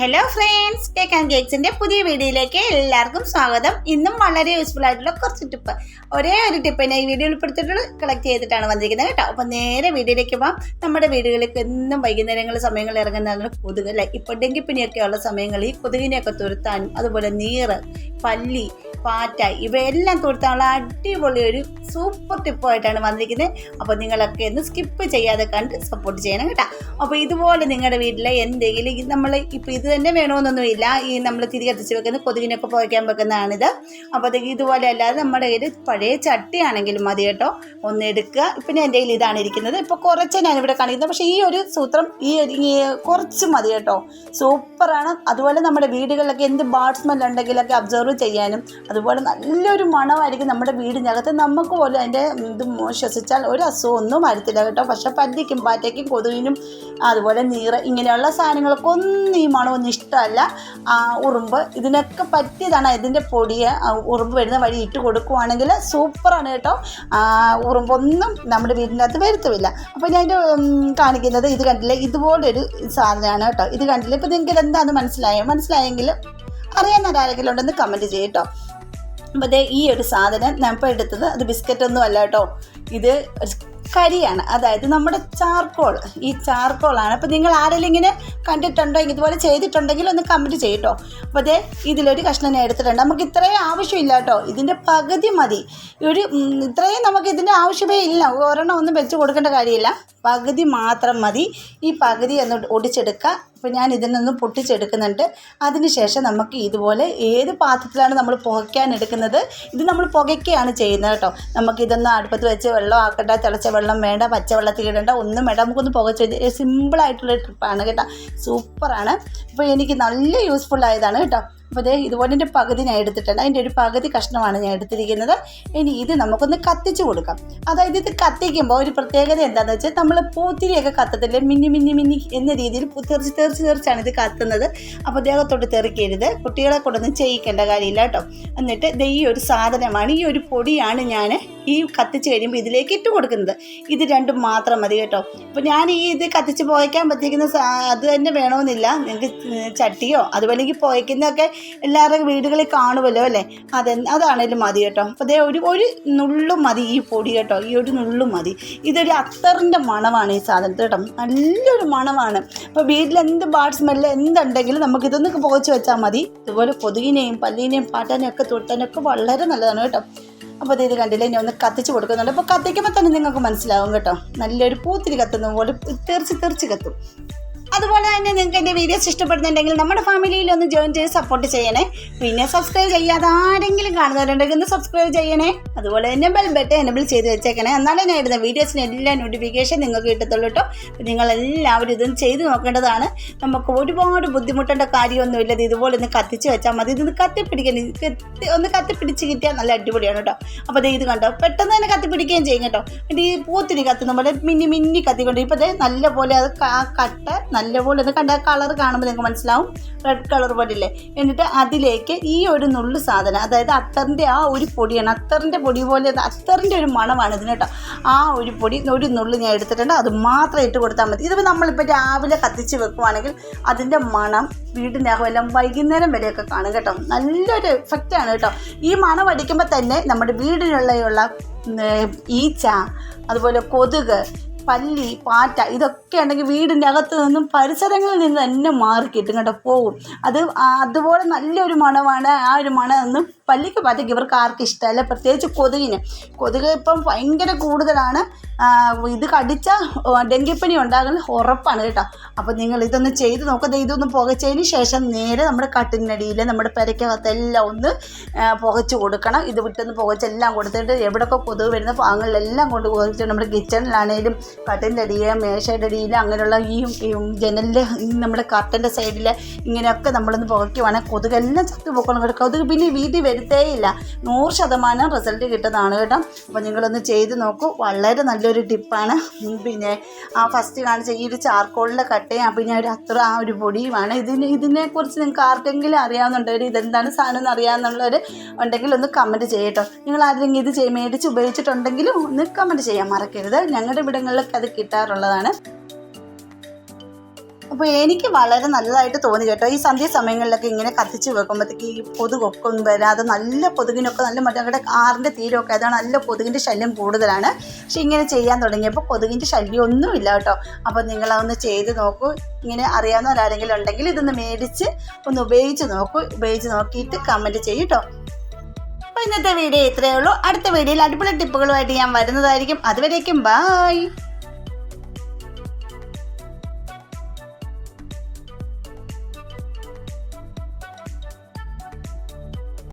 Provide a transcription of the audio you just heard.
Hello friends cake and കേക്സിന്റെ പുതിയ വീഡിയോയിലേക്ക് എല്ലാവർക്കും സ്വാഗതം. ഇന്നും വളരെ യൂസ്ഫുൾ ആയിട്ടുള്ള കുറച്ച് ടിപ്പ് ഒരേ ഒരു ടിപ്പ് ഈ വീഡിയോ ഉൾപ്പെടുത്തിയിട്ടുള്ള കളക്ട് ചെയ്തിട്ടാണ് വന്നിരിക്കുന്നത് കേട്ടോ. അപ്പം നേരെ വീഡിയോയിലേക്ക് പോകാം നമ്മുടെ വീടുകളിലേക്ക് എന്നും വൈകുന്നേരങ്ങളിൽ സമയങ്ങളിൽ ഇറങ്ങുന്നതാണ് കൊതുക് അല്ലേ? ഇപ്പോൾ ഡെങ്കിപ്പനിയൊക്കെ ഉള്ള സമയങ്ങളിൽ ഈ കൊതുകിനെയൊക്കെ തുരുത്താനും അതുപോലെ നീറ് പല്ലി പാറ്റ ഇവയെല്ലാം തുരുത്താനുള്ള അടിപൊളി ഒരു സൂപ്പർ ടിപ്പായിട്ടാണ് വന്നിരിക്കുന്നത്. അപ്പോൾ നിങ്ങളൊക്കെ ഒന്ന് സ്കിപ്പ് ചെയ്യാതെ കണ്ട് സപ്പോർട്ട് ചെയ്യണം കേട്ടോ. അപ്പോൾ ഇതുപോലെ നിങ്ങളുടെ വീട്ടിലെ എന്തെങ്കിലും നമ്മൾ ഇപ്പോൾ ഇത് തന്നെ വേണമെന്നൊന്നുമില്ല. ഈ നമ്മൾ തിരി കത്തിച്ച് വെക്കുന്ന കൊതുകിനൊക്കെ പോയിക്കാൻ വെക്കുന്നതാണിത്. അപ്പോഴത്തേക്ക് ഇതുപോലെ അല്ലാതെ നമ്മുടെ കയ്യിൽ പഴയ ചട്ടിയാണെങ്കിലും മതി കേട്ടോ. ഒന്ന് എടുക്കുക. ഇപ്പം എന്റെ കയ്യിൽ ഇതാണ് ഇരിക്കുന്നത്. ഇപ്പോൾ കുറച്ച് ഞാനിവിടെ കാണിക്കുന്നത്. പക്ഷേ ഈ ഒരു സൂത്രം ഈ കുറച്ച് മതി കേട്ടോ. സൂപ്പറാണ്. അതുപോലെ നമ്മുടെ വീടുകളിലൊക്കെ എന്ത് ബാഡ് സ്മെൽ ഉണ്ടെങ്കിലൊക്കെ അബ്സർവ് ചെയ്യാനും അതുപോലെ നല്ലൊരു മണമായിരിക്കും നമ്മുടെ വീടിനകത്ത്. നമുക്ക് പോലും അതിന്റെ ഇത് ശ്വസിച്ചാൽ ഒരു അസുഖം ഒന്നും വരത്തില്ല കേട്ടോ. പക്ഷേ പല്ലിക്കും പാറ്റയ്ക്കും കൊതുകിനും അതുപോലെ നീറ ഇങ്ങനെയുള്ള സാധനങ്ങളൊക്കെ ഒന്നും ഈ മണമൊന്നും ഇഷ്ടമല്ല. ഉറുമ്പ്. ഇതിനൊക്കെ പറ്റിയതാണ് ഇതിന്റെ പൊടിയെ ഉറുമ്പ് വരുന്ന വഴി ഇട്ട് കൊടുക്കുവാണെങ്കിൽ സൂപ്പറാണ് കേട്ടോ. ഉറുമ്പൊന്നും നമ്മുടെ വീടിനകത്ത് വരുത്തുമില്ല അപ്പോൾ ഞാൻ കാണിക്കുന്നത് ഇത് കണ്ടില്ലേ? ഇതുപോലൊരു സാധനമാണ് കേട്ടോ. ഇത് കണ്ടില്ലേ? ഇപ്പോൾ നിങ്ങൾക്ക് എന്താണെന്ന് മനസ്സിലായോ? മനസ്സിലായെങ്കിൽ അറിയാൻ ആരെങ്കിലും ഉണ്ടെന്ന് കമന്റ് ചെയ്യട്ടോ അപ്പോൾ ഈ ഒരു സാധനം ഞാൻ ഇപ്പോൾ എടുത്തത്. അത് ബിസ്ക്കറ്റ് ഒന്നും അല്ല കേട്ടോ. ഇത് കരിയാണ്. അതായത് നമ്മുടെ ചാർക്കോൾ. ഈ ചാർക്കോളാണ്. അപ്പോൾ നിങ്ങൾ ആരെങ്കിലും ഇങ്ങനെ കണ്ടിട്ടുണ്ടോ ഇതുപോലെ ചെയ്തിട്ടുണ്ടെങ്കിൽ ഒന്ന് കമന്റ് ചെയ്യട്ടോ. അപ്പോൾ ദേ ഇതിലൊരു കഷ്ണം ഞാൻ എടുത്തിട്ടുണ്ട്. നമുക്ക് ഇത്രയും ആവശ്യമില്ല കേട്ടോ. ഇതിന്റെ പകുതി മതി. ഒരു ഇത്രയും നമുക്ക് ഇതിന്റെ ആവശ്യമേ ഇല്ല. ഒരെണ്ണം ഒന്നും വെച്ച് കൊടുക്കേണ്ട കാര്യമില്ല. പകുതി മാത്രം മതി. ഈ പകുതി ഒന്ന് ഒടിച്ചെടുക്കുക. അപ്പോൾ ഞാൻ ഇതിൽ നിന്ന് പൊട്ടിച്ചെടുക്കുന്നുണ്ട്. അതിനുശേഷം നമുക്ക് ഇതുപോലെ ഏത് പാത്രത്തിലാണ് നമ്മൾ പുകയ്ക്കാൻ എടുക്കുന്നത് ഇത് നമ്മൾ പുകയ്ക്കുകയാണ് ചെയ്യുന്നത് കേട്ടോ. നമുക്ക് ഇതൊന്ന് അടുപ്പത്ത് വെച്ച് വെള്ളം ആക്കട്ടെ തിളച്ച വെള്ളം വേണ്ട പച്ചവെള്ളത്തിൽ ഇടേണ്ട ഒന്നും വേണ്ട. നമുക്കൊന്ന് പുകച്ച് സിമ്പിളായിട്ടുള്ള ട്രിപ്പാണ് കേട്ടോ. സൂപ്പറാണ് അപ്പോൾ എനിക്ക് നല്ല യൂസ്ഫുൾ ആയതാണ് കേട്ടോ. അപ്പോൾ ദേ ഇതുപോലെ എന്റെ പകുതി ഞാൻ എടുത്തിട്ടുണ്ട്. അതിന്റെ ഒരു പകുതി കഷ്ണമാണ് ഞാൻ എടുത്തിരിക്കുന്നത്. ഇനി ഇത് നമുക്കൊന്ന് കത്തിച്ച് കൊടുക്കാം. അതായത് ഇത് കത്തിക്കുമ്പോൾ ഒരു പ്രത്യേകത എന്താണെന്ന് വെച്ചാൽ നമ്മൾ പൂത്തിരിയൊക്കെ കത്തത്തില്ലേ? മിന്നി മിന്നി മിന്നി എന്ന രീതിയിൽ തെറിച്ച് തെറിച്ച് തെറിച്ചാണ് ഇത് കത്തുന്നത്. അപ്പോൾ ദേഹത്തോട്ട് തെറിക്കരുത്. കുട്ടികളെ കൊണ്ടൊന്നും ചെയ്യിക്കേണ്ട കാര്യമില്ല കേട്ടോ. എന്നിട്ട് ദേ ഈ ഒരു സാധനമാണ് ഈ ഒരു പൊടിയാണ് ഞാൻ ഈ കത്തിച്ച് കഴിയുമ്പോൾ ഇതിലേക്ക് ഇട്ട് കൊടുക്കുന്നത്. ഇത് രണ്ടും മാത്രം മതി കേട്ടോ. അപ്പോൾ ഞാൻ ഈ ഇത് കത്തിച്ച് പോയക്കാൻ പറ്റിയിരിക്കുന്ന അത് തന്നെ വേണമെന്നില്ല. നിങ്ങൾക്ക് ചട്ടിയോ അതുപോലെ പുകയ്ക്കുന്നതൊക്കെ എല്ലാവരുടെയും വീടുകളിൽ കാണുമല്ലോ അല്ലേ? അത് അതാണേലും മതി കേട്ടോ. അപ്പോൾ അതേ ഒരു ഒരു നുള്ളും മതി ഈ പൊടി കേട്ടോ. ഈ ഒരു നുള്ളും മതി. ഇതൊരു അത്തറിന്റെ മണമാണ് ഈ സാധനത്തിൽ കേട്ടോ. നല്ലൊരു മണമാണ്. അപ്പോൾ വീട്ടിൽ എന്ത് ബാഡ് സ്മെല്ല് എന്തുണ്ടെങ്കിലും നമുക്കിതൊന്ന് പുകച്ച് വെച്ചാൽ മതി. ഇതുപോലെ കൊതുകിനെയും പല്ലിനെയും പാട്ടാനെയും ഒക്കെ തൊട്ടാനൊക്കെ വളരെ നല്ലതാണ് കേട്ടോ. അപ്പോൾ ഇത് കണ്ടില്ലേ? ഇനി ഒന്ന് കത്തിച്ച് കൊടുക്കുന്നുണ്ട്. അപ്പോൾ കത്തിക്കുമ്പോൾ തന്നെ നിങ്ങൾക്ക് മനസ്സിലാവും കേട്ടോ. നല്ലൊരു പൂത്തിരി കത്തുന്ന പോലെ തെറിച്ച് തെറിച്ച് കത്തും. അതുപോലെ തന്നെ നിങ്ങൾക്ക് എന്റെ വീഡിയോസ് ഇഷ്ടപ്പെടുന്നുണ്ടെങ്കിൽ നമ്മുടെ ഫാമിലിയിൽ ഒന്ന് ജോയിൻ ചെയ്ത് സപ്പോർട്ട് ചെയ്യണേ. പിന്നെ സബ്സ്ക്രൈബ് ചെയ്യാതെ ആരെങ്കിലും കാണുന്നവരുണ്ടെങ്കിൽ ഒന്ന് സബ്സ്ക്രൈബ് ചെയ്യണേ. അതുപോലെ തന്നെ ബെൽ ബട്ടൺ എനബിൾ ചെയ്ത് വെച്ചേക്കണേ. എന്നാലേ ഞാൻ ഇടുന്ന വീഡിയോസിന് എല്ലാ നോട്ടിഫിക്കേഷൻ നിങ്ങൾക്ക് കിട്ടത്തുള്ളൂ കേട്ടോ. നിങ്ങളെല്ലാവരും ഇതും ചെയ്ത് നോക്കേണ്ടതാണ്. നമുക്ക് ഒരുപാട് ബുദ്ധിമുട്ടേണ്ട കാര്യമൊന്നുമില്ല. ഇത് ഇതുപോലെ ഒന്ന് കത്തിച്ച് വെച്ചാൽ മതി. ഇത് കത്തിപ്പിടിക്കാൻ കത്തി ഒന്ന് കത്തിപ്പിടിച്ച് കിട്ടിയാൽ നല്ല അടിപൊളിയാണ് കേട്ടോ. അപ്പോൾ ഇത് കണ്ടോ? പെട്ടെന്ന് തന്നെ കത്തിപ്പിടിക്കുകയും ചെയ്യും കേട്ടോ. പിന്നെ ഈ പൂത്തിരി കത്തുന്ന പോലെ മിന്നി മിന്നി കത്തിക്കൊണ്ട് ഇപ്പോൾ നല്ല പോലെ അത് കട്ട കട്ട നല്ലപോലെ ഒന്ന് കണ്ട കളർ കാണുമ്പോൾ നിങ്ങൾക്ക് മനസ്സിലാവും. റെഡ് കളർ പോലെ ഇല്ലേ എന്നിട്ട് അതിലേക്ക് ഈ ഒരു നുള്ളു സാധനം അതായത് അത്തറിന്റെ ആ ഒരു പൊടിയാണ് അത്തറിന്റെ പൊടി പോലെ അത് അത്തറിന്റെ ഒരു മണമാണ് ഇതിന് കേട്ടോ. ആ ഒരു പൊടി ഒരു നുള്ളു ഞാൻ എടുത്തിട്ടുണ്ട്. അത് മാത്രം ഇട്ട് കൊടുത്താൽ മതി. ഇതിപ്പോൾ നമ്മളിപ്പോൾ രാവിലെ കത്തിച്ച് വെക്കുവാണെങ്കിൽ അതിന്റെ മണം വീടിന്റെ എല്ലാം വൈകുന്നേരം വരെയൊക്കെ കാണും കേട്ടോ. നല്ലൊരു എഫക്റ്റാണ് കേട്ടോ. ഈ മണം അടിക്കുമ്പോൾ തന്നെ നമ്മുടെ വീടിനുള്ളയുള്ള ഉം, ഈച്ച അതുപോലെ കൊതുക് പല്ലി പാറ്റ ഇതൊക്കെ ഉണ്ടെങ്കിൽ വീടിന്റെ അകത്ത് നിന്നും പരിസരങ്ങളിൽ നിന്ന് തന്നെ മാറി കിട്ടും. കേട്ടോ പോവും. അത് അതുപോലെ നല്ലൊരു മണമാണ് ആ ഒരു മണം ഒന്നും പല്ലിക്ക് പാറ്റയ്ക്ക് ഇവർക്ക് ആർക്കും ഇഷ്ടമല്ല. പ്രത്യേകിച്ച് കൊതുകിന്. കൊതുക് ഇപ്പം ഭയങ്കര കൂടുതലാണ്. ഇത് കടിച്ച ഡെങ്കിപ്പനി ഉണ്ടാകുന്നത് ഉറപ്പാണ് കേട്ടോ. അപ്പോൾ നിങ്ങൾ ഇതൊന്ന് ചെയ്ത് നോക്കുക ഇതൊന്ന് പുകച്ചതിന് ശേഷം നേരെ നമ്മുടെ കട്ടിനടിയിൽ നമ്മുടെ പെരയ്ക്കകത്തെല്ലാം ഒന്ന് പുകച്ച് കൊടുക്കണം. ഇത് വിട്ടൊന്ന് പുകച്ചെല്ലാം കൊടുത്തിട്ട് എവിടെയൊക്കെ കൊതുക് വരുന്ന ഭാഗങ്ങളിലെല്ലാം കൊണ്ട് പുകച്ചിട്ട് നമ്മുടെ കിച്ചണിലാണേലും കട്ടിന്റെ അടിയിൽ മേശയുടെ അടിയിൽ അങ്ങനെയുള്ള ഈ ജനലിൽ നമ്മുടെ കർട്ടന്റെ സൈഡിൽ ഇങ്ങനെയൊക്കെ നമ്മളൊന്ന് പുകയ്ക്കുവാണെങ്കിൽ കൊതുകെല്ലാം ചത്തു പോക്കണം കൊതുക് പിന്നെ വീട്ടിൽ വരുത്തേയില്ല നൂറ് ശതമാനം റിസൾട്ട് കിട്ടുന്നതാണ് കേട്ടോ. അപ്പോൾ നിങ്ങളൊന്ന് ചെയ്ത് നോക്കൂ. വളരെ നല്ലൊരു ടിപ്പാണ് പിന്നെ ആ ഫസ്റ്റ് കാണിച്ച ഈ ഒരു ചാർക്കോളിലെ കട്ടയും പിന്നെ ഒരു അത്ര ആ ഒരു പൊടിയുമാണ്. ഇതിന് ഇതിനെക്കുറിച്ച് നിങ്ങൾക്ക് ആർക്കെങ്കിലും അറിയാവുന്നുണ്ടെങ്കിൽ ഇതെന്താണ് സാധനം എന്ന് അറിയാമെന്നുള്ളവർ ഉണ്ടെങ്കിൽ ഒന്ന് കമന്റ് ചെയ്യട്ടോ. നിങ്ങൾ ആരെങ്കിലും ഇത് മേടിച്ച് ഉപയോഗിച്ചിട്ടുണ്ടെങ്കിലും ഒന്ന് കമന്റ് ചെയ്യാൻ മറക്കരുത്. ഞങ്ങളുടെ ഇവിടങ്ങളിലൊക്കെ അത് കിട്ടാറുള്ളതാണ്. അപ്പോൾ എനിക്ക് വളരെ നല്ലതായിട്ട് തോന്നി കേട്ടോ. ഈ സന്ധ്യ സമയങ്ങളിലൊക്കെ ഇങ്ങനെ കത്തിച്ച് വെക്കുമ്പോഴത്തേക്ക് ഈ കൊതുകൊക്കെ വരാതെ നല്ല കൊതുകിനൊക്കെ നല്ല മറ്റേ അവിടെ ആറിന്റെ തീരമൊക്കെ അതാണ് നല്ല കൊതുകിന്റെ ശല്യം കൂടുതലാണ്. പക്ഷെ ഇങ്ങനെ ചെയ്യാൻ തുടങ്ങിയപ്പോൾ കൊതുകിന്റെ ശല്യം ഒന്നുമില്ല കേട്ടോ. അപ്പോൾ നിങ്ങളതൊന്ന് ചെയ്ത് നോക്കൂ. ഇങ്ങനെ അറിയാവുന്നവരാരെങ്കിലും ഉണ്ടെങ്കിൽ ഇതൊന്ന് മേടിച്ച് ഒന്ന് ഉപയോഗിച്ച് നോക്കൂ. ഉപയോഗിച്ച് നോക്കിയിട്ട് കമന്റ് ചെയ്യും കേട്ടോ അപ്പോൾ ഇന്നത്തെ വീഡിയോ ഇത്രയേ ഉള്ളൂ. അടുത്ത വീഡിയോയിൽ അടിപൊളി ടിപ്പുകളുമായിട്ട് ഞാൻ വരുന്നതായിരിക്കും. അതുവരേക്കും ബായ്